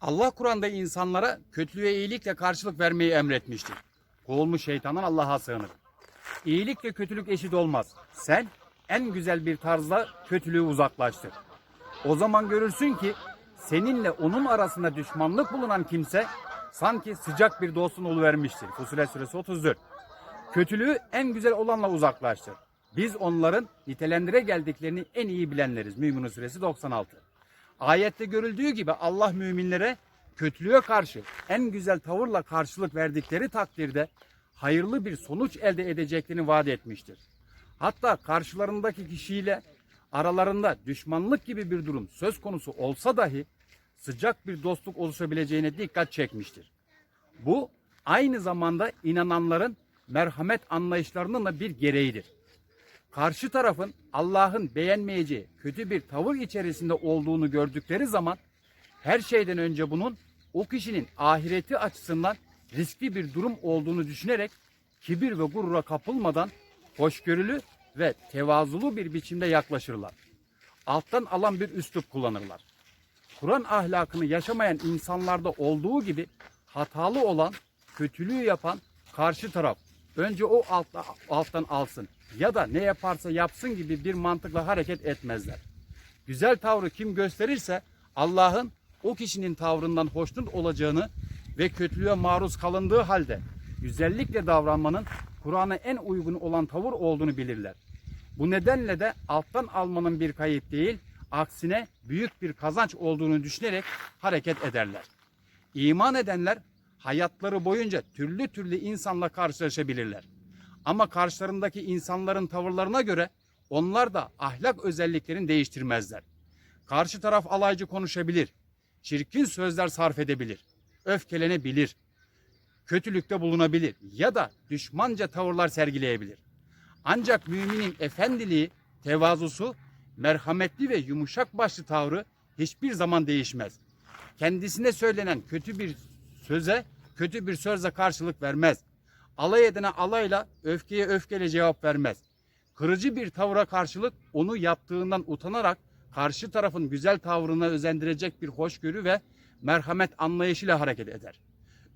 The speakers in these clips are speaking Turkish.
Allah Kur'an'da insanlara kötülüğe iyilikle karşılık vermeyi emretmiştir. Kovulmuş şeytandan Allah'a sığınır. İyilikle kötülük eşit olmaz. Sen en güzel bir tarzda kötülüğü uzaklaştır. O zaman görürsün ki seninle onun arasında düşmanlık bulunan kimse sanki sıcak bir dostun oluvermiştir. Fusilet suresi 34. Kötülüğü en güzel olanla uzaklaştır. Biz onların nitelendire geldiklerini en iyi bilenleriz. Müminun suresi 96. Ayette görüldüğü gibi Allah müminlere kötülüğe karşı en güzel tavırla karşılık verdikleri takdirde hayırlı bir sonuç elde edeceklerini vaat etmiştir. Hatta karşılarındaki kişiyle aralarında düşmanlık gibi bir durum söz konusu olsa dahi sıcak bir dostluk oluşabileceğine dikkat çekmiştir. Bu aynı zamanda inananların merhamet anlayışlarının da bir gereğidir. Karşı tarafın Allah'ın beğenmeyeceği kötü bir tavır içerisinde olduğunu gördükleri zaman her şeyden önce bunun o kişinin ahireti açısından riskli bir durum olduğunu düşünerek kibir ve gurura kapılmadan hoşgörülü ve tevazulu bir biçimde yaklaşırlar. Alttan alan bir üslup kullanırlar. Kur'an ahlakını yaşamayan insanlarda olduğu gibi hatalı olan, kötülüğü yapan karşı taraf önce o altta, alttan alsın ya da ne yaparsa yapsın gibi bir mantıkla hareket etmezler. Güzel tavrı kim gösterirse Allah'ın o kişinin tavrından hoşnut olacağını ve kötülüğe maruz kalındığı halde güzellikle davranmanın Kur'an'a en uygun olan tavır olduğunu bilirler. Bu nedenle de alttan almanın bir kayıp değil, aksine büyük bir kazanç olduğunu düşünerek hareket ederler. İman edenler hayatları boyunca türlü türlü insanla karşılaşabilirler. Ama karşılarındaki insanların tavırlarına göre onlar da ahlak özelliklerini değiştirmezler. Karşı taraf alaycı konuşabilir, çirkin sözler sarf edebilir, öfkelenebilir, kötülükte bulunabilir ya da düşmanca tavırlar sergileyebilir. Ancak müminin efendiliği, tevazusu, merhametli ve yumuşak başlı tavrı hiçbir zaman değişmez. Kendisine söylenen kötü bir söze kötü bir sözle karşılık vermez. Alay edene alayla, öfkeye öfkeyle cevap vermez. Kırıcı bir tavra karşılık onu yaptığından utanarak karşı tarafın güzel tavrına özendirecek bir hoşgörü ve merhamet anlayışıyla hareket eder.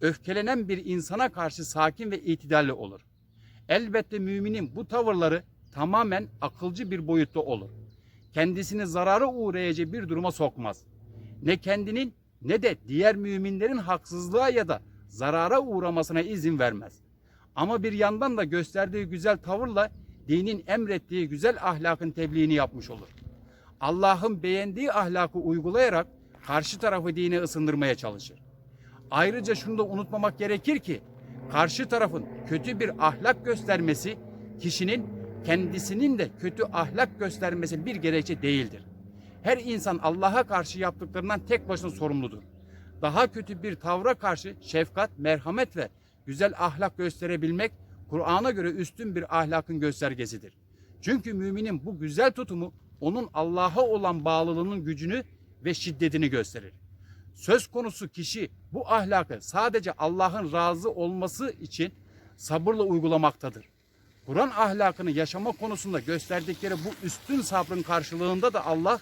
Öfkelenen bir insana karşı sakin ve itidalli olur. Elbette müminin bu tavırları tamamen akılcı bir boyutta olur. Kendisini zarara uğrayacağı bir duruma sokmaz. Ne kendinin ne de diğer müminlerin haksızlığa ya da zarara uğramasına izin vermez. Ama bir yandan da gösterdiği güzel tavırla dinin emrettiği güzel ahlakın tebliğini yapmış olur. Allah'ın beğendiği ahlakı uygulayarak karşı tarafı dine ısındırmaya çalışır. Ayrıca şunu da unutmamak gerekir ki karşı tarafın kötü bir ahlak göstermesi kişinin kendisinin de kötü ahlak göstermesi bir gerekçe değildir. Her insan Allah'a karşı yaptıklarından tek başına sorumludur. Daha kötü bir tavra karşı şefkat, merhamet ve güzel ahlak gösterebilmek Kur'an'a göre üstün bir ahlakın göstergesidir. Çünkü müminin bu güzel tutumu onun Allah'a olan bağlılığının gücünü ve şiddetini gösterir. Söz konusu kişi bu ahlakı sadece Allah'ın razı olması için sabırla uygulamaktadır. Kur'an ahlakını yaşama konusunda gösterdikleri bu üstün sabrın karşılığında da Allah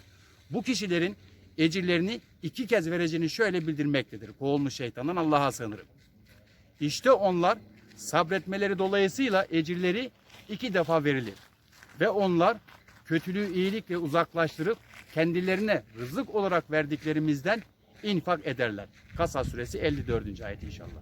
bu kişilerin ecirlerini iki kez vereceğini şöyle bildirmektedir. Kovulmuş şeytandan Allah'a sığınırım. İşte onlar sabretmeleri dolayısıyla ecirleri iki defa verilir. Ve onlar kötülüğü iyilikle uzaklaştırıp kendilerine rızık olarak verdiklerimizden infak ederler. Kasa suresi 54. ayet inşallah.